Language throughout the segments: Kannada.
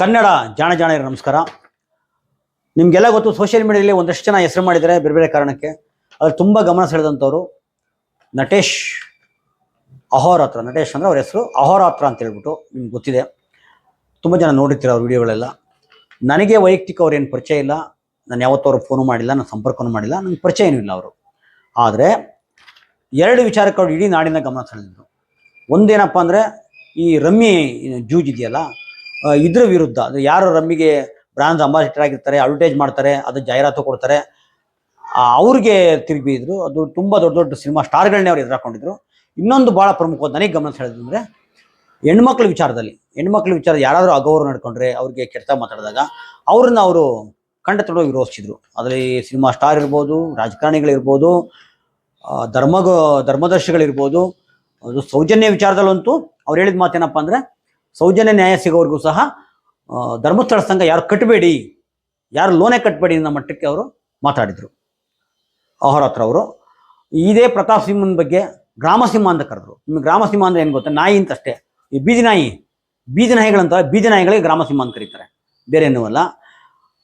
ಕನ್ನಡ ಜಾಣ ಜಾಣರ ನಮಸ್ಕಾರ. ನಿಮಗೆಲ್ಲ ಗೊತ್ತು ಸೋಷಿಯಲ್ ಮೀಡಿಯಾದಲ್ಲಿ ಒಂದಷ್ಟು ಜನ ಹೆಸರು ಮಾಡಿದ್ದಾರೆ ಬೇರೆ ಬೇರೆ ಕಾರಣಕ್ಕೆ. ಅದ್ರ ತುಂಬ ಗಮನ ಸೆಳೆದಂಥವ್ರು ನಟೇಶ್ ಅಹೋರಾತ್ರ. ನಟೇಶ್ ಅಂದರೆ ಅವ್ರ ಹೆಸರು ಅಹೋರಾತ್ರ ಅಂತ ಹೇಳ್ಬಿಟ್ಟು ನಿಮ್ಗೆ ಗೊತ್ತಿದೆ. ತುಂಬ ಜನ ನೋಡಿರ್ತೀರ ಅವ್ರ ವಿಡಿಯೋಗಳೆಲ್ಲ. ನನಗೆ ವೈಯಕ್ತಿಕ ಅವ್ರೇನು ಪರಿಚಯ ಇಲ್ಲ. ನಾನು ಯಾವತ್ತೂ ಅವ್ರಿಗೆ ಫೋನು ಮಾಡಿಲ್ಲ, ನಾನು ಸಂಪರ್ಕನೂ ಮಾಡಿಲ್ಲ ನನಗೆ ಪರಿಚಯ ಏನೂ ಇಲ್ಲ ಅವರು. ಆದರೆ ಎರಡು ವಿಚಾರಕ್ಕೆ ಅವ್ರು ಇಡೀ ನಾಡಿನ ಗಮನ ಸೆಳೆದಿದ್ರು ಒಂದೇನಪ್ಪ ಅಂದರೆ ಈ ರಮ್ಮಿ ಜೂಜ್ ಇದೆಯಲ್ಲ ಇದ್ರ ವಿರುದ್ಧ ಅದು ಯಾರು ರಮ್ಮಿಗೆ ಬ್ರಾಂಡ್ ಅಂಬಾಸಿಡರ್ ಆಗಿರ್ತಾರೆ ಅಡ್ವರ್ಟೈಸ್ ಮಾಡ್ತಾರೆ, ಅದು ಜಾಹೀರಾತು ಕೊಡ್ತಾರೆ ಅವ್ರಿಗೆ ತಿರುಗಿದ್ರು ಅದು ತುಂಬ ದೊಡ್ಡ ದೊಡ್ಡ ಸಿನಿಮಾ ಸ್ಟಾರ್ಗಳನ್ನೇ ಅವ್ರು ಎದುರಾಕೊಂಡಿದ್ರು. ಇನ್ನೊಂದು ಭಾಳ ಪ್ರಮುಖವಾದ ನನಗೆ ಗಮನ ಸೆಳೆದಂದರೆ ಹೆಣ್ಮಕ್ಳ ವಿಚಾರದಲ್ಲಿ, ಹೆಣ್ಮಕ್ಳ ವಿಚಾರ ಯಾರಾದರೂ ಅಗೌರವ ನಡ್ಕೊಂಡ್ರೆ ಅವ್ರಿಗೆ ಕೆಟ್ಟ ಮಾತಾಡಿದಾಗ, ಅವ್ರನ್ನ ಅವರು ಕಂಡ ತೊಡ ವಿರೋಧಿಸಿದ್ರು. ಅದರಲ್ಲಿ ಸಿನಿಮಾ ಸ್ಟಾರ್ ಇರ್ಬೋದು, ರಾಜಕಾರಣಿಗಳಿರ್ಬೋದು ಧರ್ಮ ಧರ್ಮದರ್ಶಿಗಳಿರ್ಬೋದು, ಅದು ಸೌಜನ್ಯ ವಿಚಾರದಲ್ಲಂತೂ ಅವ್ರು ಹೇಳಿದ ಮಾತೇನಪ್ಪ ಅಂದರೆ ಸೌಜನ್ಯ ನ್ಯಾಯ ಸಿಗೋವರೆಗೂ ಸಹ ಧರ್ಮಸ್ಥಳ ಸಂಘ ಯಾರು ಕಟ್ಟಬೇಡಿ ಯಾರು ಲೋನೇ ಕಟ್ಟಬೇಡಿ ಅನ್ನೋ ಮಟ್ಟಕ್ಕೆ ಅವರು ಮಾತಾಡಿದರು. ಅಹೋರಾತ್ರ ಅವರು. ಇದೇ ಪ್ರತಾಪ್ ಸಿಂಹನ ಬಗ್ಗೆ ಗ್ರಾಮಸಿಂಹ ಅಂತ ಕರೆದ್ರು. ನಿಮ್ಗೆ ಗ್ರಾಮಸಿಂಹ ಅಂದ್ರೆ ಏನು ಗೊತ್ತಾ? ನಾಯಿ ಅಂತ ಅಷ್ಟೇ ಈ ಬೀದಿ ನಾಯಿ, ಬೀದಿ ನಾಯಿಗಳಂತ ಬೀದಿ ನಾಯಿಗಳಿಗೆ ಗ್ರಾಮಸಿಂಹ ಅಂತ ಕರೀತಾರೆ. ಬೇರೆ ಏನೂ ಅಲ್ಲ.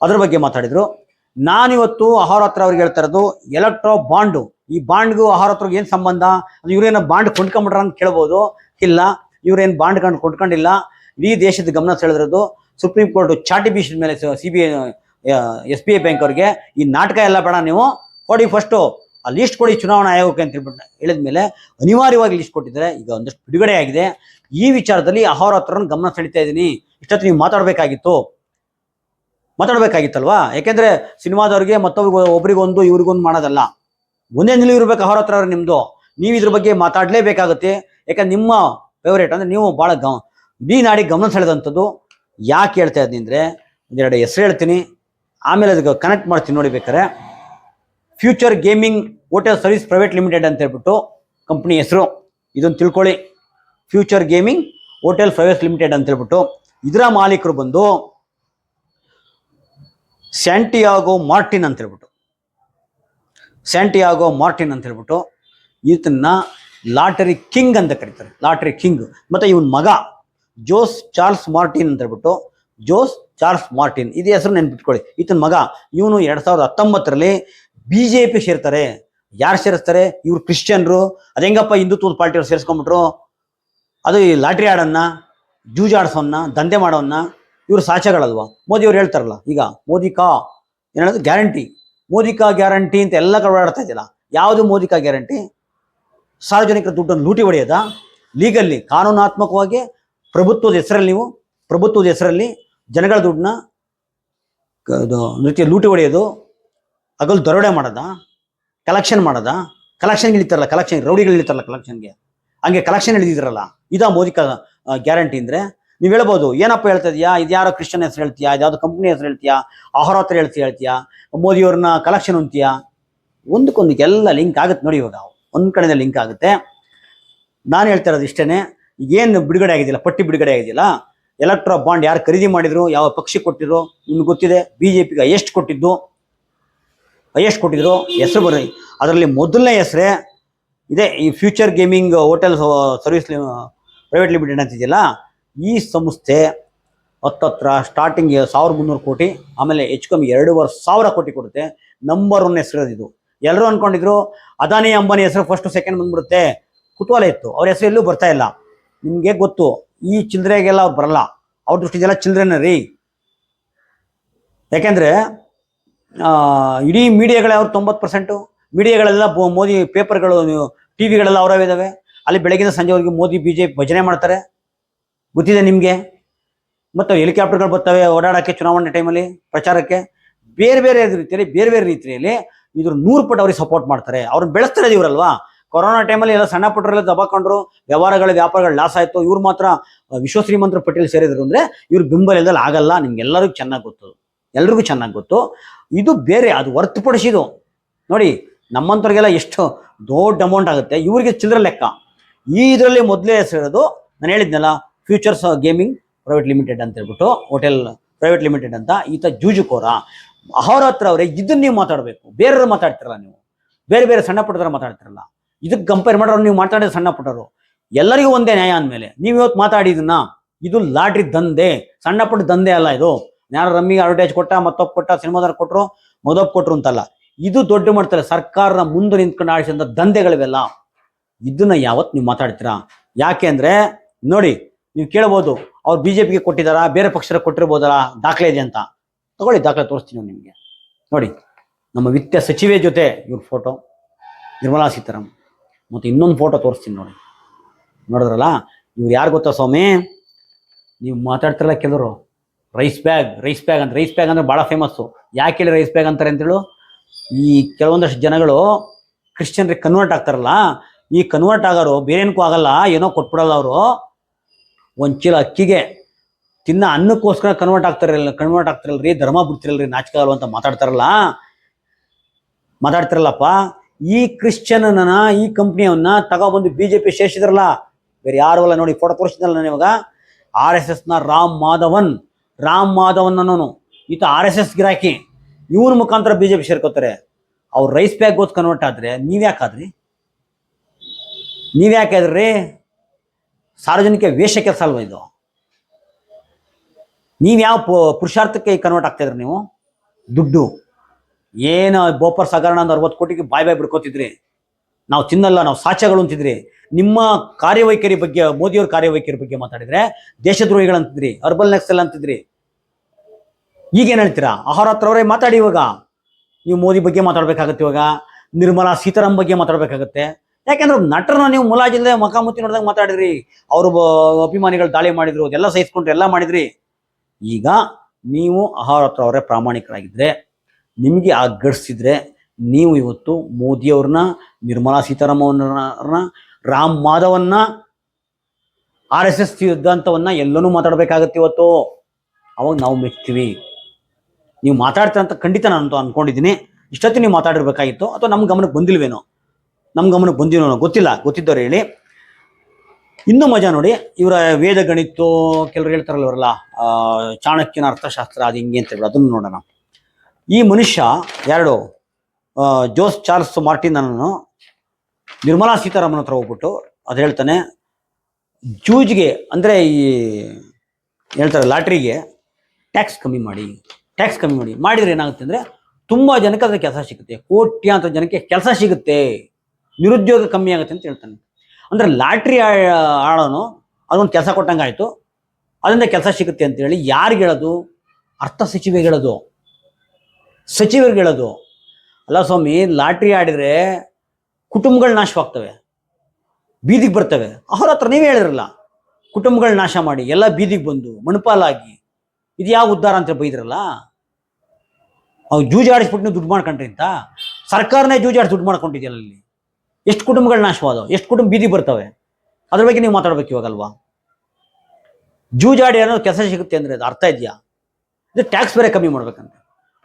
ಅದ್ರ ಬಗ್ಗೆ ಮಾತಾಡಿದ್ರು. ನಾನಿವತ್ತು ಅಹೋರಾತ್ರ ಅವ್ರಿಗೆ ಹೇಳ್ತಾ ಇರೋದು, ಎಲೆಕ್ಟ್ರೋ ಬಾಂಡು. ಈ ಬಾಂಡ್ಗೂ ಅಹೋರಾತ್ರಗೆ ಏನು ಸಂಬಂಧ? ಅದು ಇವ್ರೇನೋ ಬಾಂಡ್ ಕೊಂಡ್ಕೊಂಬಿಟ್ರ ಅಂತ ಕೇಳ್ಬೋದು. ಇಲ್ಲ ಇವ್ರೇನು ಬಾಂಡ್ ಕಂಡು ಕೊಟ್ಕೊಂಡಿಲ್ಲ, ಇಡೀ ದೇಶದ ಗಮನ ಸೆಳೆದಿರೋದು ಸುಪ್ರೀಂ ಕೋರ್ಟ್ ಚಾಟಿ ಬೀಸಿದ ಮೇಲೆ C B S B I bank ಅವ್ರಿಗೆ, ಈ ನಾಟಕ ಎಲ್ಲ ಬೇಡ ನೀವು, ಕೊಡಿ ಫಸ್ಟು ಆ ಲೀಸ್ಟ್ ಕೊಡಿ, ಚುನಾವಣಾ ಆಯೋಗಕ್ಕೆ ಅಂತ ಹೇಳ್ಬಿಟ್ಟು ಹೇಳಿದ ಮೇಲೆ ಅನಿವಾರ್ಯವಾಗಿ ಲೀಸ್ಟ್ ಕೊಟ್ಟಿದ್ದಾರೆ. ಈಗ ಒಂದಷ್ಟು ಬಿಡುಗಡೆ ಆಗಿದೆ. ಈ ವಿಚಾರದಲ್ಲಿ ಅಹೋರಾತ್ರನ ಗಮನ ಸೆಳಿತಾ ಇದ್ದೀನಿ. ಇಷ್ಟೊತ್ತು ನೀವು ಮಾತಾಡಬೇಕಾಗಿತ್ತು. ಮಾತಾಡಬೇಕಾಗಿತ್ತಲ್ವಾ? ಯಾಕೆಂದ್ರೆ ಸಿನಿಮಾದವ್ರಿಗೆ ಮತ್ತೊಬ್ಬರಿಗೆ ಒಬ್ರಿಗೊಂದು, ಇವ್ರಿಗೊಂದು ಮಾಡೋದಲ್ಲ. ಒಂದೇ ನಿಲುವು ಇರ್ಬೇಕು ಅಹೋರಾತ್ರ ನಿಮ್ಮದು ನೀವು ಇದ್ರ ಬಗ್ಗೆ ಮಾತಾಡಲೇಬೇಕಾಗುತ್ತೆ. ಯಾಕಂದ್ರೆ ನಿಮ್ಮ ಫೇವರೇಟ್ ಅಂದ್ರೆ ನೀವು ಭಾಳ ಗಮ ಬಿ ನಾಡಿಗೆ ಗಮನ ಸೆಳೆದಂಥದ್ದು ಯಾಕೆ ಹೇಳ್ತಾ ಇದ್ದೀನಿ ಅಂದರೆ ಒಂದೆರಡು ಹೆಸರು ಹೇಳ್ತೀನಿ. ಆಮೇಲೆ ಅದಕ್ಕೆ ಕನೆಕ್ಟ್ ಮಾಡ್ತೀನಿ ನೋಡಿ ಬೇಕಾರೆ future gaming hotel service private limited ಅಂತ ಹೇಳ್ಬಿಟ್ಟು ಕಂಪ್ನಿ ಹೆಸರು ಇದನ್ನು ತಿಳ್ಕೊಳ್ಳಿ. Future gaming hotel private limited ಅಂತ ಹೇಳ್ಬಿಟ್ಟು ಇದರ ಮಾಲೀಕರು ಬಂದು ಸ್ಯಾಂಟಿಯಾಗೋ ಮಾರ್ಟಿನ್ ಅಂತ ಹೇಳ್ಬಿಟ್ಟು ಸ್ಯಾಂಟಿಯಾಗೋ ಮಾರ್ಟಿನ್ ಅಂತ ಹೇಳ್ಬಿಟ್ಟು, ಈತನ್ನ ಲಾಟರಿ ಕಿಂಗ್ ಅಂತ ಕರೀತಾರೆ. Lottery king. ಮತ್ತೆ ಇವನ್ ಮಗ, ಜೋಸ್ ಚಾರ್ಲ್ಸ್ ಮಾರ್ಟಿನ್ ಅಂತ ಹೇಳ್ಬಿಟ್ಟು, ಜೋಸ್ ಚಾರ್ಲ್ಸ್ ಮಾರ್ಟಿನ್, ಇದು ಹೆಸರು ನೆನ್ಪಿಟ್ಕೊಳ್ಳಿ. ಈತನ ಮಗ, ಇವನು ಎರಡು ಸಾವಿರದ ಹತ್ತೊಂಬತ್ತರಲ್ಲಿ ಬಿ ಜೆ ಪಿ ಸೇರ್ತಾರೆ. ಯಾರು ಸೇರಿಸ್ತಾರೆ? ಇವ್ರು ಕ್ರಿಶ್ಚಿಯನ್ರು. ಅದೆಂಗಪ್ಪ ಹಿಂದುತ್ವದ ಪಾರ್ಟಿಯವ್ರು ಸೇರಿಸ್ಕೊಂಡ್ಬಿಟ್ರು ಅದು ಈ ಲಾಟ್ರಿ ಆಡೋನ್ನ ಜೂಜಾಡ್ಸೋನ್ನ ದಂಧೆ ಮಾಡೋನ್ನ ಇವ್ರು ಸಾಚಗಳಲ್ವಾ ಮೋದಿ ಅವ್ರು ಹೇಳ್ತಾರಲ್ಲ, ಈಗ ಮೋದಿ ಕಾ ಏನದು ಗ್ಯಾರಂಟಿ. ಮೋದಿ ಕಾ ಗ್ಯಾರಂಟಿ ಅಂತ ಎಲ್ಲ ಕಡೆ ಓಡಾಡ್ತಾ ಇದೆಯಲ್ಲ, ಯಾವುದು ಮೋದಿ ಕಾ ಗ್ಯಾರಂಟಿ? ಸಾರ್ವಜನಿಕರ ದುಡ್ಡನ್ನು ಲೂಟಿ ಹೊಡೆಯದ ಲೀಗಲ್ಲಿ ಕಾನೂನಾತ್ಮಕವಾಗಿ ಪ್ರಭುತ್ವದ ಹೆಸರಲ್ಲಿ ನೀವು, ಪ್ರಭುತ್ವದ ಹೆಸರಲ್ಲಿ ಜನಗಳ ದುಡ್ಡನ್ನ ಇದು ನೃತ್ಯ ಲೂಟಿ ಹೊಡೆಯೋದು, ಹಗಲು ದರೋಡೆ ಮಾಡದ ಕಲೆಕ್ಷನ್ ಮಾಡದ ಕಲೆಕ್ಷನ್ಗೆ ಇಳಿತಾರಲ್ಲ ಕಲೆಕ್ಷನ್ ರೌಡಿಗಳು ಇಳಿತಾರಲ್ಲ ಕಲೆಕ್ಷನ್ಗೆ ಹಂಗೆ ಕಲೆಕ್ಷನ್ ಇಳಿದಿದ್ರಲ್ಲ ಇದಾ ಮೋದಿ ಗ್ಯಾರಂಟಿ ಅಂದ್ರೆ? ನೀವು ಹೇಳ್ಬೋದು, ಏನಪ್ಪ ಹೇಳ್ತಾ ಇದೀಯಾ? ಇದ್ಯಾರೋ ಕ್ರಿಶ್ಚಿಯನ್ ಹೆಸರು ಹೇಳ್ತೀಯಾ? ಇದ್ಯಾವುದೋ ಕಂಪ್ನಿ ಹೆಸರು ಹೇಳ್ತೀಯಾ? ಆಹಾರ ಹೇಳ್ತೀಯ ಹೇಳ್ತೀಯಾ? ಮೋದಿಯವ್ರನ್ನ ಕಲೆಕ್ಷನ್ ಅಂತೀಯಾ ಒಂದಕ್ಕೊಂದಕ್ಕೆ ಎಲ್ಲ ಲಿಂಕ್ ಆಗುತ್ತೆ ನೋಡಿ ಇವಾಗ. ಒಂದ್ ಕಡೆಯಿಂದ ಲಿಂಕ್ ಆಗುತ್ತೆ. ನಾನು ಹೇಳ್ತಾ ಇರೋದು ಇಷ್ಟೇನೆ, ಏನು ಬಿಡುಗಡೆ ಆಗಿದೆಯಲ್ಲ, ಪಟ್ಟಿ ಬಿಡುಗಡೆ ಆಗಿದೆಯಲ್ಲ ಎಲೆಕ್ಟ್ರೋ ಬಾಂಡ್ ಯಾರು ಖರೀದಿ ಮಾಡಿದ್ರು, ಯಾವ ಪಕ್ಷಿ ಕೊಟ್ಟಿದ್ರು, ನಿಮ್ಗೆ ಗೊತ್ತಿದೆ ಬಿ ಜೆ ಪಿಗೆ ಎಷ್ಟು ಕೊಟ್ಟಿದ್ದು. ಎಷ್ಟು ಕೊಟ್ಟಿದ್ರು, ಹೆಸರು ಬರ್ರಿ ಅದರಲ್ಲಿ ಮೊದಲನೇ ಹೆಸರೇ ಇದೆ. ಈ future gaming hotel service private limited ಅಂತಿದೆಯಲ್ಲ, ಈ ಸಂಸ್ಥೆ ಹತ್ತತ್ರ ಸ್ಟಾರ್ಟಿಂಗ್ ಸಾವಿರದ ಮುನ್ನೂರು ಕೋಟಿ, ಆಮೇಲೆ ಹೆಚ್ಚು ಕಮ್ಮಿ ಎರಡೂವರೆ ಸಾವಿರ ಕೋಟಿ ಕೊಡುತ್ತೆ. ನಂಬರ್ ಒನ್ ಹೆಸರು ಇದು. ಎಲ್ಲರೂ ಅನ್ಕೊಂಡಿದ್ರು, ಅದಾನಿ ಅಂಬಾನಿ ಹೆಸರು ಫಸ್ಟ್ ಸೆಕೆಂಡ್ ಬಂದ್ಬಿಡುತ್ತೆ. ಕುತೂಹಲ ಇತ್ತು. ಅವ್ರ ಹೆಸರು ಎಲ್ಲೂ ಬರ್ತಾ ಇಲ್ಲ. ನಿಮಗೆ ಗೊತ್ತು, ಈ ಚಿಲ್ಲರೆಗೆಲ್ಲ ಅವ್ರು ಬರಲ್ಲ. ಅವ್ರ ದೃಷ್ಟಿದೆಲ್ಲ ಚಿಲ್ಡ್ರನ್ ರೀ. ಯಾಕೆಂದ್ರೆ ಇಡೀ ಮೀಡಿಯಾಗಳೇ ಅವ್ರು ತೊಂಬತ್ತು ಪರ್ಸೆಂಟು ಮೀಡಿಯಾಗಳೆಲ್ಲ ಮೋದಿ ಪೇಪರ್ಗಳು ಟಿ ವಿಗಳೆಲ್ಲ ಅವರವೇ ಇದಾವೆ. ಅಲ್ಲಿ ಬೆಳಗಿನ ಸಂಜೆವರೆಗೆ ಮೋದಿ ಬಿ ಜೆ ಭಜನೆ ಮಾಡ್ತಾರೆ. ಗೊತ್ತಿದೆ ನಿಮಗೆ? ಮತ್ತು ಹೆಲಿಕಾಪ್ಟರ್ಗಳು ಬರ್ತವೆ ಓಡಾಡೋಕ್ಕೆ ಚುನಾವಣೆ ಟೈಮಲ್ಲಿ ಪ್ರಚಾರಕ್ಕೆ. ಬೇರೆ ಬೇರೆ ರೀತಿಯಲ್ಲಿ, ಬೇರೆ ಬೇರೆ ರೀತಿಯಲ್ಲಿ ಇದ್ರ ನೂರು ಪಟ್ಟು ಅವ್ರಿಗೆ ಸಪೋರ್ಟ್ ಮಾಡ್ತಾರೆ. ಅವ್ರನ್ನ ಬೆಳೆಸ್ತಾರೆ ಇವರಲ್ವಾ? ಕೊರೋನಾ ಟೈಮಲ್ಲಿ ಎಲ್ಲ ಸಣ್ಣ ಪುಟ್ಟರೆಲ್ಲ ದಬಾಕೊಂಡ್ರು ವ್ಯವಹಾರಗಳ, ವ್ಯಾಪಾರಗಳು ಲಾಸ್ ಆಯಿತು. ಇವ್ರು ಮಾತ್ರ ವಿಶ್ವಶ್ರೀಮಂತ್ರ ವಿಶ್ವ ಶ್ರೀಮಂತರ ಪಟ್ಟಿಯಲ್ಲಿ ಸೇರಿದ್ರು ಅಂದರೆ ಇವ್ರ ಬೆಂಬಲದಲ್ಲಿ ಆಗಲ್ಲ. ನಿಮ್ಗೆಲ್ಲರಿಗೂ ಚೆನ್ನಾಗಿ ಗೊತ್ತು. ಎಲ್ರಿಗೂ ಚೆನ್ನಾಗಿ ಗೊತ್ತು. ಇದು ಬೇರೆ, ಅದು ಹೊರ್ತುಪಡಿಸಿದು ನೋಡಿ ನಮ್ಮಂಥವ್ರಿಗೆಲ್ಲ ಎಷ್ಟು ದೊಡ್ಡ ಅಮೌಂಟ್ ಆಗುತ್ತೆ. ಇವರಿಗೆ ಚಿಲ್ಲರೆ ಲೆಕ್ಕ. ಈ ಇದರಲ್ಲಿ ಮೊದಲೇ ಹೆಸರಿರೋದು, ನಾನು ಹೇಳಿದ್ನಲ್ಲ ಫ್ಯೂಚರ್ಸ್ ಗೇಮಿಂಗ್ ಪ್ರೈವೇಟ್ ಲಿಮಿಟೆಡ್ ಅಂತ ಹೇಳ್ಬಿಟ್ಟು ಹೋಟೆಲ್ ಪ್ರೈವೇಟ್ ಲಿಮಿಟೆಡ್ ಅಂತ. ಈತ ಜೂಜುಕೋರ. ಅಹೋರಾತ್ರ ಅವರೇ ಇದನ್ನ ನೀವು ಮಾತಾಡಬೇಕು. ಬೇರೆಯವ್ರು ಮಾತಾಡ್ತಿರಲ್ಲ ನೀವು. ಬೇರೆ ಬೇರೆ ಸಣ್ಣ ಪುಟ್ಟದ್ರ ಮಾತಾಡ್ತಿರಲ್ಲ. ಇದಕ್ಕೆ ಕಂಪೇರ್ ಮಾಡೋರು ನೀವು ಮಾತಾಡೋದು ಸಣ್ಣ ಪುಟ್ಟರು ಎಲ್ಲರಿಗೂ ಒಂದೇ ನ್ಯಾಯ ಅಂದಮೇಲೆ, ನೀವು ಇವತ್ತು ಮಾತಾಡಿದನ್ನ ಇದು ಲಾಟ್ರಿ ದಂಧೆ. ಸಣ್ಣ ಪುಟ್ಟ ದಂಧೆ ಅಲ್ಲ ಇದು. ಯಾರು ರಮ್ಮಿಗೆ ಅಡ್ವರ್ಟೈಸ್ ಕೊಟ್ಟ, ಮತ್ತೊಬ್ಬ ಕೊಟ್ಟ, ಸಿನಿಮಾದವ್ರು ಕೊಟ್ಟರು ಮೊದೊಬ್ಬ ಕೊಟ್ಟರು ಅಂತಲ್ಲ. ಇದು ದೊಡ್ಡ ಮಾಡ್ತಾರೆ ಸರ್ಕಾರದ ಮುಂದೆ ನಿಂತ್ಕೊಂಡು ಆಡಿಸಿದಂಥ ದಂಧೆಗಳಿವೆಲ್ಲ. ಇದನ್ನ ಯಾವತ್ತು ನೀವು ಮಾತಾಡ್ತೀರಾ? ಯಾಕೆ ಅಂದರೆ, ನೋಡಿ, ನೀವು ಕೇಳ್ಬೋದು, ಅವ್ರು ಬಿಜೆಪಿಗೆ ಕೊಟ್ಟಿದ್ದಾರಾ, ಬೇರೆ ಪಕ್ಷದ ಕೊಟ್ಟಿರ್ಬೋದಲ್ಲ, ದಾಖಲೆ ಇದೆ ಅಂತ. ತಗೊಳ್ಳಿ, ದಾಖಲೆ ತೋರಿಸ್ತೀನಿ ನಿಮಗೆ. ನೋಡಿ, ನಮ್ಮ ವಿತ್ತ ಸಚಿವೆ ಜೊತೆ ಇವ್ರ ಫೋಟೋ ನಿರ್ಮಲಾ ಸೀತಾರಾಮ್ ಮತ್ತು ಇನ್ನೊಂದು ಫೋಟೋ ತೋರಿಸ್ತೀನಿ ನೋಡಿ. ನೋಡಿದ್ರಲ್ಲ, ಇವ್ರು ಯಾರು ಗೊತ್ತಾ ಸ್ವಾಮಿ? ನೀವು ಮಾತಾಡ್ತಿರಲ್ಲ ಕೆಲವರು. ರೈಸ್ ಬ್ಯಾಗ್ ರೈಸ್ ಬ್ಯಾಗ್ ಅಂತ ರೈಸ್ ಬ್ಯಾಗ್ ಅಂದರೆ ಭಾಳ ಫೇಮಸ್ಸು ಯಾಕೆ ಹೇಳಿ ರೈಸ್ ಬ್ಯಾಗ್ ಅಂತಾರೆ ಅಂತೇಳು? ಈ ಕೆಲವೊಂದಷ್ಟು ಜನಗಳು ಕ್ರಿಶ್ಚಿಯನ್ರಿಗೆ ಕನ್ವರ್ಟ್ ಆಗ್ತಾರಲ್ಲ, ಈ ಕನ್ವರ್ಟ್ ಆಗೋರು ಬೇರೇನಕ್ಕೂ ಆಗಲ್ಲ, ಏನೋ ಕೊಟ್ಬಿಡಲ್ಲ ಅವರು. ಒಂದು ಚೀಲ ಅಕ್ಕಿಗೆ ತಿನ್ನ ಅನ್ನಕ್ಕೋಸ್ಕರ ಕನ್ವರ್ಟ್ ಆಗ್ತಾರಲ್ಲ ಕನ್ವರ್ಟ್ ಆಗ್ತಾರಲ್ರಿ, ಧರ್ಮ ಬಿಡ್ತಿರಲ್ರಿ ನಾಚಿಕಾಗಲ್ಲ ಅಂತ ಮಾತಾಡ್ತಾರಲ್ಲ? ಮಾತಾಡ್ತಿರಲ್ಲಪ್ಪ? ಈ ಕ್ರಿಶ್ಚಿಯನ್ನ ಈ ಕಂಪ್ನಿಯವನ್ನ ತಗೊಬಂದು ಬಿ ಜೆ ಪಿ ಸೇರಿಸಿದ್ರಲ್ಲ, ಬೇರೆ ಯಾರು ಅಲ್ಲ ನೋಡಿ ಫೋಟೋ ತೋರಿಸಿದ್ನಲ್ಲ ನಾನು ಇವಾಗ? ಆರ್ ಎಸ್ ಎಸ್ನ ರಾಮ್ ಮಾಧವನ್ ರಾಮ್ ಮಾಧವನ್ ಅನ್ನೋನು, ಈತ ಆರ್ ಎಸ್ ಎಸ್ ಗಿರಾಕಿ. ಇವನ ಮುಖಾಂತರ ಬಿ ಜೆ ಪಿ ಸೇರ್ಕೋತಾರೆ. ಅವ್ರು ರೈಸ್ ಬ್ಯಾಗ್ ಓದ್ ಕನ್ವರ್ಟ್ ಆದ್ರೆ, ನೀವ್ಯಾಕಾದ್ರಿ? ನೀವ್ಯಾಕೆ ಆದ್ರಿ ಸಾರ್ವಜನಿಕ ವೇಷ ಕೆಲಸ ಅಲ್ವ ಇದು? ನೀವು ಯಾವ ಪುರುಷಾರ್ಥಕ್ಕೆ ಕನ್ವರ್ಟ್ ಆಗ್ತಾ ಇದ್ರಿ ನೀವು? ದುಡ್ಡು. ಏನು ಬೋಪರ್ ಸಾಗರಣ ಒಂದು ಅರವತ್ತು ಕೋಟಿಗೆ ಬಾಯ್ ಬಾಯ್ ಬಿಡ್ಕೋತಿದ್ರಿ. ನಾವು ತಿನ್ನಲ್ಲ, ನಾವು ಸಾಚಗಳು ಅಂತಿದ್ರಿ. ನಿಮ್ಮ ಕಾರ್ಯವೈಖರಿ ಬಗ್ಗೆ, ಮೋದಿಯವ್ರ ಕಾರ್ಯವೈಖರಿ ಬಗ್ಗೆ ಮಾತಾಡಿದ್ರೆ ದೇಶದ್ರೋಹಿಗಳು ಅಂತಿದ್ರಿ ಅರ್ಬಲ್ ನೆಕ್ಸಲ್ ಅಂತಿದ್ರಿ. ಈಗೇನು ಹೇಳ್ತೀರಾ? ಆಹಾರ ಹತ್ರ ಅವರೇ ಮಾತಾಡಿ ಇವಾಗ. ನೀವು ಮೋದಿ ಬಗ್ಗೆ ಮಾತಾಡ್ಬೇಕಾಗತ್ತೆ ಇವಾಗ. ನಿರ್ಮಲಾ ಸೀತಾರಾಮ್ ಬಗ್ಗೆ ಮಾತಾಡ್ಬೇಕಾಗತ್ತೆ. ಯಾಕೆಂದ್ರೆ ನಟರನ್ನ ನೀವು ಮುಲಾಜಿಲ್ಲದೆ ಮುಖಾಮುಖಿ ನೋಡಿದಾಗ ಮಾತಾಡಿದ್ರಿ. ಅವರು ಅಭಿಮಾನಿಗಳು ದಾಳಿ ಮಾಡಿದ್ರು, ಅದೆಲ್ಲ ಸಹಿಸ್ಕೊಂಡ್ರಿ ಎಲ್ಲ ಮಾಡಿದ್ರಿ. ಈಗ ನೀವು ಆಹಾರ ಅವರೇ ಪ್ರಾಮಾಣಿಕರಾಗಿದ್ದರೆ ನಿಮಗೆ ಆ ನೀವು ಇವತ್ತು ಮೋದಿಯವ್ರನ್ನ ನಿರ್ಮಲಾ ಸೀತಾರಾಮನ್ ರಾಮ್ ಮಾಧವನ್ನ, ಆರ್ ಎಸ್ ಎಸ್ ಸಿದ್ಧಾಂತವನ್ನ ಎಲ್ಲನೂ ಮಾತಾಡಬೇಕಾಗತ್ತೆ ಇವತ್ತು. ಅವಾಗ ನಾವು ಮೆಚ್ತೀವಿ ನೀವು ಮಾತಾಡ್ತೀರ ಅಂತ ಖಂಡಿತ ನಾನು ಅನ್ಕೊಂಡಿದ್ದೀನಿ. ಇಷ್ಟೊತ್ತು ನೀವು ಮಾತಾಡಿರ್ಬೇಕಾಗಿತ್ತು ಅಥವಾ ನಮ್ಮ ಗಮನಕ್ಕೆ ಬಂದಿಲ್ವೇನೋ? ನಮ್ಮ ಗಮನಕ್ಕೆ ಬಂದಿಲ್ವೇನೋ ಗೊತ್ತಿಲ್ಲ. ಗೊತ್ತಿದ್ದವ್ರು ಹೇಳಿ. ಇನ್ನೂ ಮಜಾ ನೋಡಿ. ಇವರ ವೇದ ಗಣಿತು ಕೆಲವರು ಹೇಳ್ತಾರಲ್ಲ ಇವರಲ್ಲ ಚಾಣಕ್ಯನ ಅರ್ಥಶಾಸ್ತ್ರ ಅದು ಹಿಂಗೆ ಅಂತ ಹೇಳಿ ಅದನ್ನು ನೋಡೋಣ. ಈ ಮನುಷ್ಯ ಎರಡು ಜೋಸ್ ಚಾರ್ಲ್ಸ್ ಮಾರ್ಟಿನ್ ಅನ್ನು ನಿರ್ಮಲಾ ಸೀತಾರಾಮನ್ ಹತ್ರ ಹೋಗ್ಬಿಟ್ಟು ಅದು ಹೇಳ್ತಾನೆ, ಜೂಜ್ಗೆ ಅಂದರೆ ಈ ಹೇಳ್ತಾರೆ ಲಾಟ್ರಿಗೆ ಟ್ಯಾಕ್ಸ್ ಕಮ್ಮಿ ಮಾಡಿ, ಟ್ಯಾಕ್ಸ್ ಕಮ್ಮಿ ಮಾಡಿ. ಮಾಡಿದರೆ ಏನಾಗುತ್ತೆ ಅಂದರೆ ತುಂಬ ಜನಕ್ಕೆ ಅದರ ಕೆಲಸ ಸಿಗುತ್ತೆ. ಕೋಟ್ಯಾಂತರ ಜನಕ್ಕೆ ಕೆಲಸ ಸಿಗುತ್ತೆ. ನಿರುದ್ಯೋಗ ಕಮ್ಮಿ ಆಗುತ್ತೆ ಅಂತ ಹೇಳ್ತಾನೆ. ಅಂದರೆ ಲಾಟ್ರಿ ಆಡೋನು ಅದೊಂದು ಕೆಲಸ ಕೊಟ್ಟಂಗೆ ಆಯಿತು ಅದರಿಂದ ಕೆಲಸ ಸಿಗುತ್ತೆ ಅಂತೇಳಿ ಯಾರಿಗೆ ಹೇಳೋದು ಅರ್ಥ ಸಚಿವೆಗೆ ಹೇಳೋದು ಸಚಿವರಿಗೆ ಹೇಳೋದು ಅಲ್ಲ ಸ್ವಾಮಿ, ಲಾಟ್ರಿ ಆಡಿದ್ರೆ ಕುಟುಂಬಗಳು ನಾಶವಾಗ್ತವೆ ಬೀದಿಗೆ ಬರ್ತವೆ. ಅವ್ರ ಹತ್ರ ನೀವೇ ಹೇಳಿರಲ್ಲ ಕುಟುಂಬಗಳು ನಾಶ ಮಾಡಿ ಎಲ್ಲ ಬೀದಿಗೆ ಬಂದು ಮಣಪಾಲಾಗಿ ಇದು ಯಾವ ಉದ್ಧಾರ ಅಂತ ಬೈದ್ರಲ್ಲ? ಅವ್ರು ಜೂಜಾಡಿಸ್ಬಿಟ್ಟು ನೀವು ದುಡ್ಡು ಮಾಡ್ಕೊಂಡ್ರಿ ಅಂತ? ಸರ್ಕಾರನೇ ಜೂಜಾಡಿಸಿ ದುಡ್ಡು ಮಾಡ್ಕೊಂಡಿದ್ಯಲ್ಲ ಅಲ್ಲಿ. ಎಷ್ಟು ಕುಟುಂಬಗಳು ನಾಶವಾದವು ಎಷ್ಟು ಕುಟುಂಬ ಬೀದಿ ಬರ್ತವೆ? ಅದ್ರ ಬಗ್ಗೆ ನೀವು ಮಾತಾಡ್ಬೇಕು ಇವಾಗಲ್ವಾ ಜೂಜಾಡಿ ಅನ್ನೋದು ಕೆಲಸ ಸಿಗುತ್ತೆ ಅಂದರೆ ಅದು ಅರ್ಥ ಇದೆಯಾ? ಇದು ಟ್ಯಾಕ್ಸ್ ಬೇರೆ ಕಮ್ಮಿ ಮಾಡ್ಬೇಕಂತೆ.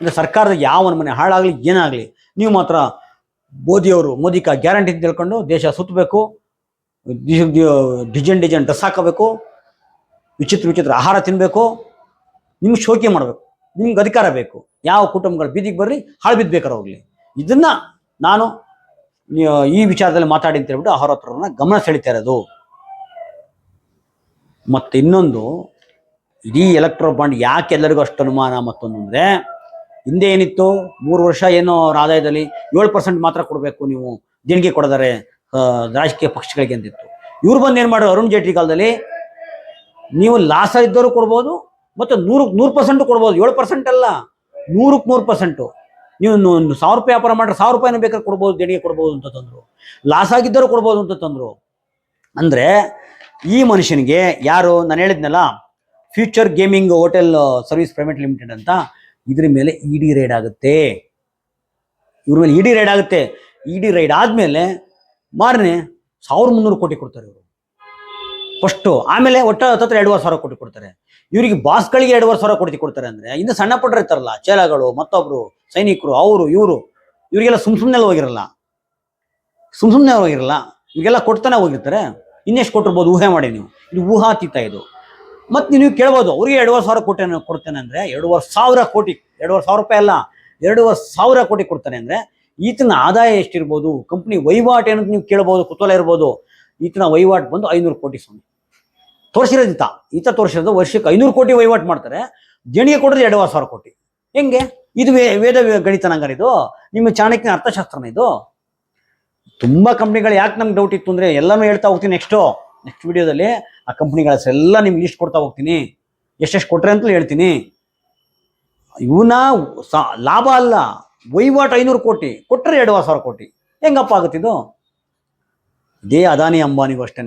ಅಂದರೆ ಸರ್ಕಾರದ ಯಾವ ಮನೆ ಹಾಳಾಗಲಿ, ಏನಾಗಲಿ, ನೀವು ಮಾತ್ರ ಮೋದಿಯವರು ಮೋದಿ ಕಾ ಗ್ಯಾರಂಟಿ ಅಂತ ತಿಳ್ಕೊಂಡು ದೇಶ ಸುತ್ತಬೇಕು ಡಿಜನ್ ಡಿಸೈನ್ ಡ್ರೆಸ್ ಹಾಕಬೇಕು, ವಿಚಿತ್ರ ವಿಚಿತ್ರ ಆಹಾರ ತಿನ್ನಬೇಕು ನಿಮ್ಗೆ ಶೋಕಿ ಮಾಡಬೇಕು, ನಿಮ್ಗೆ ಅಧಿಕಾರ ಬೇಕು. ಯಾವ ಕುಟುಂಬಗಳು ಬೀದಿಗೆ ಬರ್ರಿ ಹಾಳು ಬಿದ್ಬೇಕಾರೆ ಹೋಗಲಿ. ಇದನ್ನ ನಾನು ಈ ವಿಚಾರದಲ್ಲಿ ಮಾತಾಡಿ ಅಂತ ಹೇಳ್ಬಿಟ್ಟು ಅಹೋರಾತ್ರರನ್ನ ಗಮನ ಸೆಳಿತಾ ಇರೋದು. ಮತ್ತೆ ಇನ್ನೊಂದು, ಇಡೀ ಎಲೆಕ್ಟ್ರೋ ಬಾಂಡ್ ಯಾಕೆ ಎಲ್ಲರಿಗೂ ಅಷ್ಟು ಅನುಮಾನ ಮತ್ತೊಂದು ಅಂದರೆ, ಹಿಂದೆ ಏನಿತ್ತು? ಮೂರು ವರ್ಷ ಏನೋ ಅವ್ರ ಆದಾಯದಲ್ಲಿ ಏಳು ಪರ್ಸೆಂಟ್ ಮಾತ್ರ ಕೊಡಬೇಕು ನೀವು, ದೇಣಿಗೆ ಕೊಡದಾರೆ ರಾಜಕೀಯ ಪಕ್ಷಗಳಿಗೆ ಅಂತಿತ್ತು. ಇವ್ರು ಬಂದು ಏನು ಮಾಡೋರು ಅರುಣ್ ಜೇಟ್ಲಿ ಕಾಲದಲ್ಲಿ ನೀವು ಲಾಸ ಇದ್ದವರು ಕೊಡ್ಬೋದು, ಮತ್ತು ನೂರಕ್ಕೆ ನೂರು ಪರ್ಸೆಂಟು ಕೊಡ್ಬೋದು. ಏಳು ಪರ್ಸೆಂಟ್ ಅಲ್ಲ, ನೂರಕ್ಕೆ ನೂರು ಪರ್ಸೆಂಟು ನೀವು ಸಾವಿರ ರೂಪಾಯಿ ವ್ಯಾಪಾರ ಮಾಡ್ರೆ ಸಾವಿರ ರೂಪಾಯಿನ ಬೇಕಾದ್ರೆ ಕೊಡ್ಬೋದು, ದೇಣಿಗೆ ಕೊಡ್ಬೋದು ಅಂತ ತಂದರು. ಲಾಸ್ ಆಗಿದ್ದರೂ ಕೊಡ್ಬೋದು ಅಂತ ತಂದರು. ಅಂದರೆ ಈ ಮನುಷ್ಯನಿಗೆ ಯಾರು, ನಾನು ಹೇಳಿದ್ನಲ್ಲ future gaming hotel service private limited ಅಂತ, ಇದ್ರ ಮೇಲೆ ಇ ಡಿ ರೈಡ್ ಆಗುತ್ತೆ. ಇವ್ರ ಮೇಲೆ ಇ ಡಿ ರೈಡ್ ಆಗುತ್ತೆ. ಇ ಡಿ ರೈಡ್ ಆದಮೇಲೆ ಮಾರನೇ ಸಾವಿರ ಮುನ್ನೂರು ಕೋಟಿ ಕೊಡ್ತಾರೆ ಇವರು. ಫಸ್ಟು ಆಮೇಲೆ ಒಟ್ಟು ಹತ್ತತ್ರ ಎರಡುವರೆ ಸಾವಿರ ಕೋಟಿ ಕೊಡ್ತಾರೆ. ಇವರಿಗೆ ಬಾಸ್ಗಳಿಗೆ ಎರಡುವರೆ ಸಾವಿರ ಕೊಡ್ತಿ ಕೊಡ್ತಾರೆ ಅಂದ್ರೆ, ಇನ್ನು ಸಣ್ಣ ಪುಟ್ಟ ಇರ್ತಾರಲ್ಲ ಚೇಲಗಳು ಮತ್ತೊಬ್ರು, ಸೈನಿಕರು, ಅವರು, ಇವರು, ಇವರಿಗೆಲ್ಲ ಸುಮ್ ಸುಮ್ಮನೆ ಹೋಗಿರಲ್ಲ. ಸುಮ್ ಸುಮ್ಮನೆ ಹೋಗಿರಲ್ಲ. ಇವೆಲ್ಲ ಕೊಡ್ತಾನೆ ಹೋಗಿರ್ತಾರೆ. ಇನ್ನೆಷ್ಟು ಕೊಟ್ಟಿರ್ಬೋದು? ಊಹೆ ಮಾಡಿ ನೀವು. ಇದು ಊಹಾ ಊಹಾತೀತ ಇದು. ಮತ್ತೆ ನೀವು ಕೇಳ್ಬೋದು, ಅವ್ರಿಗೆ ಎರಡುವರೆ ಸಾವಿರ ಕೋಟಿ ಕೊಡ್ತೇನೆ ಅಂದ್ರೆ, ಎರಡುವರೆ ಸಾವಿರ ಕೋಟಿ, ಎರಡುವರೆ ಸಾವಿರ ರೂಪಾಯಿ ಅಲ್ಲ, ಎರಡುವರೆ ಸಾವಿರ ಕೋಟಿ ಕೊಡ್ತಾನೆ ಅಂದ್ರೆ, ಈತನ ಆದಾಯ ಎಷ್ಟಿರ್ಬೋದು? ಕಂಪ್ನಿ ವಹಿವಾಟು ಏನಂತ ನೀವು ಕೇಳ್ಬೋದು, ಕುತೂಹಲ ಇರ್ಬೋದು. ಈತನ ವಹಿವಾಟು ಬಂದು ಐನೂರು ಕೋಟಿ ಸ್ವಾಮಿ. ತೋರಿಸಿರೋದು ಈತ ತೋರಿಸಿರೋದು ವರ್ಷಕ್ಕೆ ಐನೂರು ಕೋಟಿ ವಹಿವಾಟು ಮಾಡ್ತಾರೆ. ದೇಣಿಗೆ ಕೊಡೋದು ಎರಡು ಸಾವಿರ ಕೋಟಿ. ಹೆಂಗೆ? ಇದು ವೇ, ವೇದ ಗಣಿತನಂಗಾರ ಗಣಿತನ ಇದು. ನಿಮ್ಮ ಚಾಣಕ್ಯನ ಅರ್ಥಶಾಸ್ತ್ರನ ಇದು. ತುಂಬಾ ಕಂಪ್ನಿಗಳು ಯಾಕೆ ನಮ್ಗೆ ಡೌಟ್ ಇತ್ತು ಅಂದ್ರೆ ಎಲ್ಲಾನು ಹೇಳ್ತಾ ಹೋಗ್ತೀನಿ ನೆಕ್ಸ್ಟು ನೆಕ್ಸ್ಟ್ ವಿಡಿಯೋದಲ್ಲಿ ಆ ಕಂಪ್ನಿಗಳ ಹೆಸರೆಲ್ಲ ನಿಮ್ಗೆ ಲಿಸ್ಟ್ ಕೊಡ್ತಾ ಹೋಗ್ತೀನಿ. ಎಷ್ಟೆಷ್ಟು ಕೊಟ್ರೆ ಅಂತಲೂ ಹೇಳ್ತೀನಿ. ಇವನ ಲಾಭ ಅಲ್ಲ. ವಹಿವಾಟು ಐನೂರು ಕೋಟಿ. ಕೊಟ್ಟರೆ ಎರಡು ಸಾವಿರ ಕೋಟಿ. ಹೆಂಗಪ್ಪ ಆಗುತ್ತಿದ್ದು ಇದೇ ಅದಾನಿ ಅಂಬಾನಿಗೂ ಅಷ್ಟೇ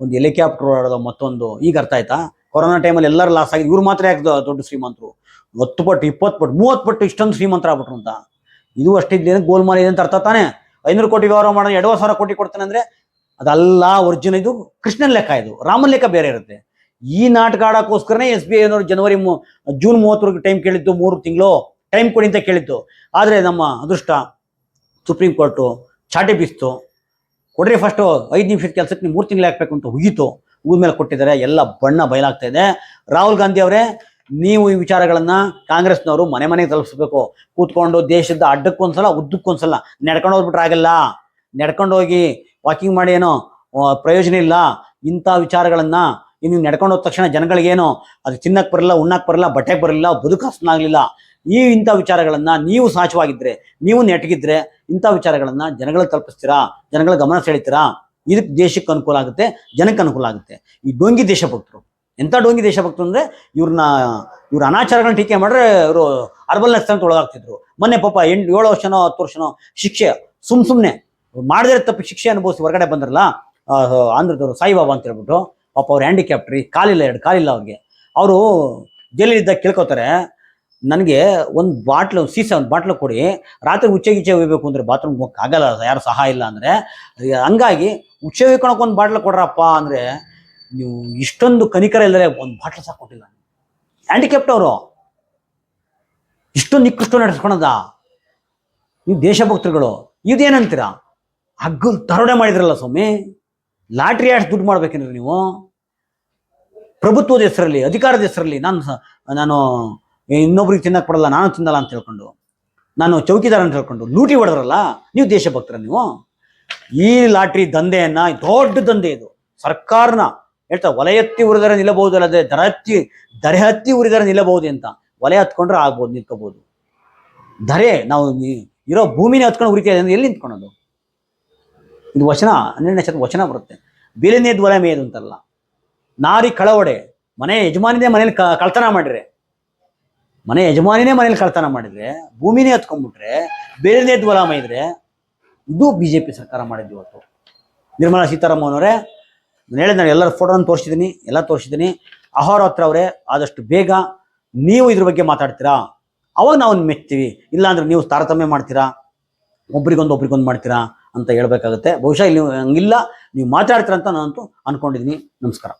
ಒಂದು ಹೆಲಿಕಾಪ್ಟರ್ ಓಡಾಡೋದು ಮತ್ತೊಂದು, ಈಗ ಅರ್ಥ ಆಯ್ತಾ? ಕೊರೋನಾ ಟೈಮಲ್ಲಿ ಎಲ್ಲರೂ ಲಾಸ್ ಆಗಿದೆ ಇವ್ರು ಮಾತ್ರ ಯಾಕೆ ದೊಡ್ಡ ಶ್ರೀಮಂತರು? ಹತ್ತು ಪಟ್ಟು, ಇಪ್ಪತ್ತು ಪಟ್ಟು, ಮೂವತ್ತು ಪಟ್ಟು ಇಷ್ಟೊಂದು ಶ್ರೀಮಂತರ ಆಗ್ಬಿಟ್ರು ಅಂತ. ಇದು ಅಷ್ಟಿದ್ದೇನೆ ಗೋಲ್ಮಾಲ್ ಇದೆ ಅಂತ ಅರ್ಥ ತಾನೆ? ಐನೂರು ಕೋಟಿ ವ್ಯವಹಾರ ಮಾಡೋ ಎರಡು ಸಾವಿರ ಕೋಟಿ ಕೊಡ್ತಾನೆ ಅಂದ್ರೆ ಅದಲ್ಲ ಒರಿಜಿನಲ್ ಇದು ಕೃಷ್ಣನ್ ಲೆಕ್ಕ ಇದು. ರಾಮನ್ ಲೆಕ್ಕ ಬೇರೆ ಇರುತ್ತೆ. ಈ ನಾಟಕ ಆಡೋಕ್ಕೋಸ್ಕರನೇ ಎಸ್ ಬಿ ಐನವರು ಜನವರಿ ಜೂನ್ ಮೂವತ್ತವರೆಗೆ ಟೈಮ್ ಕೇಳಿದ್ದು, ಮೂರು ತಿಂಗಳು ಟೈಮ್ ಕೊಡಿ ಅಂತ ಕೇಳಿದ್ದು. ಆದರೆ ನಮ್ಮ ಅದೃಷ್ಟ ಸುಪ್ರೀಂ ಕೋರ್ಟು ಚಾಟಿ ಬೀಸ್ತು. ಕೊಡ್ರಿ ಫಸ್ಟು ಐದು ನಿಮಿಷದ ಕೆಲಸಕ್ಕೆ ನೀವು ಮೂರು ತಿಂಗಳು ಹಾಕ್ಬೇಕು ಅಂತ ಹುಗಿತು ಊರ್ ಮೇಲೆ ಕೊಟ್ಟಿದ್ದಾರೆ ಎಲ್ಲ ಬಣ್ಣ ಬಯಲಾಗ್ತಾ ಇದೆ. ರಾಹುಲ್ ಗಾಂಧಿ ಅವರೇ, ನೀವು ಈ ವಿಚಾರಗಳನ್ನ ಕಾಂಗ್ರೆಸ್ನವರು ಮನೆ ಮನೆಗೆ ತಲುಪಿಸ್ಬೇಕು. ಕೂತ್ಕೊಂಡು ದೇಶದ ಅಡ್ಡಕ್ಕೊಂದ್ಸಲ, ಉದ್ದಕ್ಕೊಂದ್ಸಲ ನಡ್ಕೊಂಡು ಹೋಗ್ಬಿಟ್ರೆ ಆಗಲ್ಲ. ನಡ್ಕೊಂಡು ಹೋಗಿ ವಾಕಿಂಗ್ ಮಾಡಿ ಏನೋ ಪ್ರಯೋಜನ ಇಲ್ಲ. ಇಂಥ ವಿಚಾರಗಳನ್ನ ಇನ್ನು ನಡ್ಕೊಂಡು ಹೋದ ತಕ್ಷಣ ಜನಗಳಿಗೇನು, ಅದು ತಿನ್ನಕ್ಕೆ ಬರಲ್ಲ ಉಣ್ಣಕ್ಕೆ ಬರಲ್ಲ, ಬಟ್ಟೆಗೆ ಬರಲಿಲ್ಲ, ಬದುಕು ಹಸನಾಗ್ಲಿಲ್ಲ ಈ ಇಂಥ ವಿಚಾರಗಳನ್ನ ನೀವು ಸಾಚವಾಗಿದ್ರೆ, ನೀವು ನೆಟ್ಗಿದ್ರೆ ಇಂಥ ವಿಚಾರಗಳನ್ನ ಜನಗಳಿಗೆ ತಲುಪಿಸ್ತೀರಾ? ಜನಗಳ ಗಮನ ಸೆಳಿತೀರಾ? ಇದಕ್ಕೆ ದೇಶಕ್ಕೆ ಅನುಕೂಲ ಆಗುತ್ತೆ, ಜನಕ್ಕೆ ಅನುಕೂಲ ಆಗುತ್ತೆ. ಈ ಡೋಂಗಿ ದೇಶಭಕ್ತರು, ಎಂಥ ಡೋಂಗಿ ದೇಶಭಕ್ತರು ಅಂದ್ರೆ ಇವ್ರನ್ನ, ಇವ್ರ ಅನಾಚಾರಗಳನ್ನ ಟೀಕೆ ಮಾಡಿದ್ರೆ ಇವರು ಅರ್ಬಲ್ ನಕ್ಸಲ್ ಅಂತ ಒಳಗಾಗ್ತಿದ್ರು. ಮೊನ್ನೆ ಪಾಪ ಎಂಟು, ಏಳು ವರ್ಷನೋ, ಹತ್ತು ವರ್ಷನೋ ಶಿಕ್ಷೆ, ಸುಮ್ ಸುಮ್ಮನೆ ಮಾಡದೇ ತಪ್ಪು ಶಿಕ್ಷೆ ಅನುಭವಿಸಿ ಹೊರಗಡೆ ಬಂದ್ರಲ್ಲ ಆಂಧ್ರದವರು ಸಾಯಿಬಾಬಾ ಅಂತ ಹೇಳ್ಬಿಟ್ಟು ಪಾಪ ಅವ್ರು ಹ್ಯಾಂಡಿಕ್ಯಾಪ್ಟ್ರಿ ಕಾಲಿಲ್ಲ, ಎರಡು ಕಾಲಿಲ್ಲ ಅವ್ರಿಗೆ. ಅವರು ಜೈಲಿದ್ದಾಗ ಕೇಳ್ಕೊತಾರೆ ನನಗೆ ಒಂದು ಬಾಟ್ಲು ಸೀಸ ಒಂದು ಬಾಟ್ಲು ಕೊಡಿ. ರಾತ್ರಿ ಉಚ್ಚೆ ಗಿಚ್ಚೆ ಹೋಗ್ಬೇಕು ಅಂದ್ರೆ ಬಾತ್ರೂಮ್ ಆಗಲ್ಲ ಯಾರು ಸಹಾಯ ಇಲ್ಲ ಅಂದರೆ. ಹಂಗಾಗಿ ಉಚ್ಚೆ ಒಯ್ಕೊಳಕ್ಕೆ ಒಂದು ಬಾಟ್ಲು ಕೊಡ್ರಪ್ಪ ಅಂದರೆ ನೀವು ಇಷ್ಟೊಂದು ಕನಿಕರ ಇಲ್ಲದೆ ಒಂದು ಬಾಟ್ಲು ಸಹ ಕೊಟ್ಟಿಲ್ಲ. ಹ್ಯಾಂಡಿಕ್ಯಾಪ್ಟ್ ಅವರು. ಇಷ್ಟೊಂದು ನಿಕೃಷ್ಟ ನಡೆಸ್ಕೊಳದ? ನೀವು ದೇಶಭಕ್ತರುಗಳು, ಇದೇನಂತೀರಾ? ಹಗ್ಗು ದರೋಡೆ ಮಾಡಿದ್ರಲ್ಲ ಸ್ವಾಮಿ. ಲಾಟ್ರಿ ಆಡ್ಸ್ ದುಡ್ಡು ಮಾಡ್ಬೇಕೇನ್ರಿ ನೀವು? ಪ್ರಭುತ್ವದ ಹೆಸರಲ್ಲಿ, ಅಧಿಕಾರದ ಹೆಸರಲ್ಲಿ, ನಾನು ನಾನು ಇನ್ನೊಬ್ರಿಗೆ ತಿನ್ನಕ್ ಕೊಡಲ್ಲ ನಾನು ತಿನ್ನಲ್ಲ ಅಂತ ಹೇಳ್ಕೊಂಡು, ನಾನು ಚೌಕಿದಾರ ಅಂತ ಹೇಳ್ಕೊಂಡು ಲೂಟಿ ಹೊಡೆದ್ರಲ್ಲ, ನೀವು ದೇಶಭಕ್ತರ ನೀವು? ಈ ಲಾಟ್ರಿ ದಂಧೆಯನ್ನ ದೊಡ್ಡ ದಂಧೆ ಇದು. ಸರ್ಕಾರನ, ಹೇಳ್ತಾ ವಲಯತ್ತಿ ಉರಿದರೆ ನಿಲ್ಲಬಹುದಲ್ಲದೆ ದರ ಹತ್ತಿ, ದರೆ ಹತ್ತಿ ಉರಿದರೆ ನಿಲ್ಲಬಹುದು ಅಂತ. ವಲಯ ಹತ್ಕೊಂಡ್ರೆ ಆಗ್ಬೋದು ನಿಂತ್ಕೋಬಹುದು ಧರೆ ನಾವು ಇರೋ ಭೂಮಿನೇ ಹತ್ಕೊಂಡು ಉರಿತಾ ಅಂದ್ರೆ ಎಲ್ಲಿ ನಿಂತ್ಕೊಳೋದು? ಇದು ವಚನ, ಹನ್ನೆರಡನೇ ಶತ ವಚನ ಬರುತ್ತೆ. ಬೇಲಿನೇದ್ ಒಲೆ ಮೇದು ಅಂತಲ್ಲ. ನಾರಿ ಕಳವಡೆ, ಮನೆ ಯಜಮಾನಿದೆ ಮನೇಲಿ ಕಳ್ತನ ಮಾಡಿದ್ರೆ ಮನೆ ಯಜಮಾನಿನೇ ಮನೇಲಿ ಕಳ್ತನ ಮಾಡಿದ್ರೆ, ಭೂಮಿನೇ ಹತ್ಕೊಂಡ್ಬಿಟ್ರೆ, ಬೇರೆದೇ ದ್ವಲಾಮ ಇದ್ರೆ, ಇದು ಬಿ ಜೆ ಪಿ ಸರ್ಕಾರ ಮಾಡಿದ್ದು ಇವತ್ತು. ನಿರ್ಮಲಾ ಸೀತಾರಾಮನ್ ಅವರೇ ನಾನು ಹೇಳಿದ ನಾನು ಎಲ್ಲರ ಫೋಟೋನ ತೋರಿಸಿದ್ದೀನಿ ಎಲ್ಲ ತೋರಿಸಿದ್ದೀನಿ ಅಹೋರಾತ್ರ ಅವರೇ ಆದಷ್ಟು ಬೇಗ ನೀವು ಇದ್ರ ಬಗ್ಗೆ ಮಾತಾಡ್ತೀರಾ? ಅವಾಗ ನಾವು ಮೆಚ್ತೀವಿ ಇಲ್ಲಾಂದ್ರೆ ನೀವು ತಾರತಮ್ಯ ಮಾಡ್ತೀರಾ? ಒಬ್ರಿಗೊಂದು ಒಬ್ರಿಗೊಂದು ಮಾಡ್ತೀರಾ ಅಂತ ಹೇಳ್ಬೇಕಾಗುತ್ತೆ. ಬಹುಶಃ ಇಲ್ಲಿ ಹಂಗಿಲ್ಲ, ನೀವು ಮಾತಾಡ್ತೀರಾ ಅಂತ ನಾನಂತೂ ಅನ್ಕೊಂಡಿದ್ದೀನಿ ನಮಸ್ಕಾರ.